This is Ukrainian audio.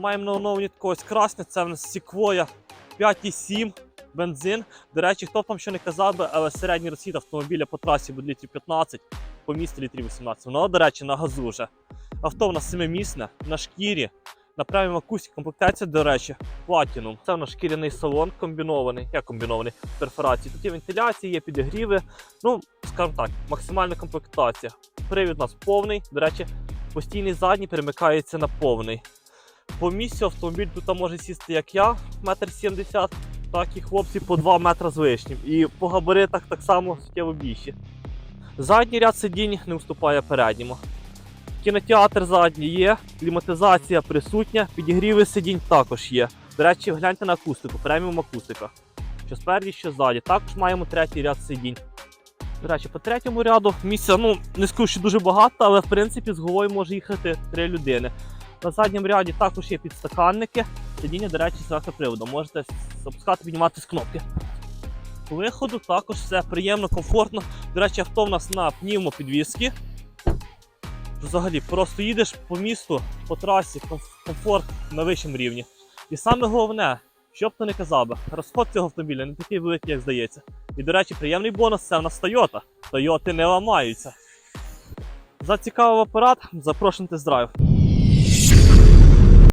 Маємо на оновленні такого красне, це в нас Sequoia 5,7 бензин. До речі, хто б там що не казав би, але середній розхід автомобіля по трасі буде літрів 15, по місту літрів 18. Воно, до речі, на газу вже. Авто в нас семимісне, на шкірі, на преміум акустик комплектація, до речі, Platinum. Це в нас шкіряний салон комбінований. Як комбінований? Перфорації. Тут є вентиляція, є підігріви. Ну, скажімо так, максимальна комплектація. Привід у нас повний. До речі, постійний задній перемикається на повний. По місцю автомобіль тут може сісти як я, метр сімдесят, так і хлопці по 2 метри з лишнім. І по габаритах так само суттєво більші. Задній ряд сидінь не уступає передньому. Кінотеатр задній є, кліматизація присутня, підігріви сидінь також є. До речі, гляньте на акустику, преміум акустика. Що спереді, що ззаді. Також маємо третій ряд сидінь. До речі, по третьому ряду місця, ну, не скажу, що дуже багато, але в принципі з головою може їхати три людини. На задньому ряді також є підстаканники. Сидіння, до речі, з електроприводом. Можете запускати, піднімати з кнопки. Виходу також все приємно, комфортно. До речі, авто в нас на пневмопідвізки. Взагалі, просто їдеш по місту, по трасі, комфорт на вищому рівні. І саме головне, що б то не казав би, розход цього автомобіля не такий великий, як здається. І, до речі, приємний бонус це в нас Toyota. Тойоти не ламаються. За цікавий апарат, запрошуйте з драйв.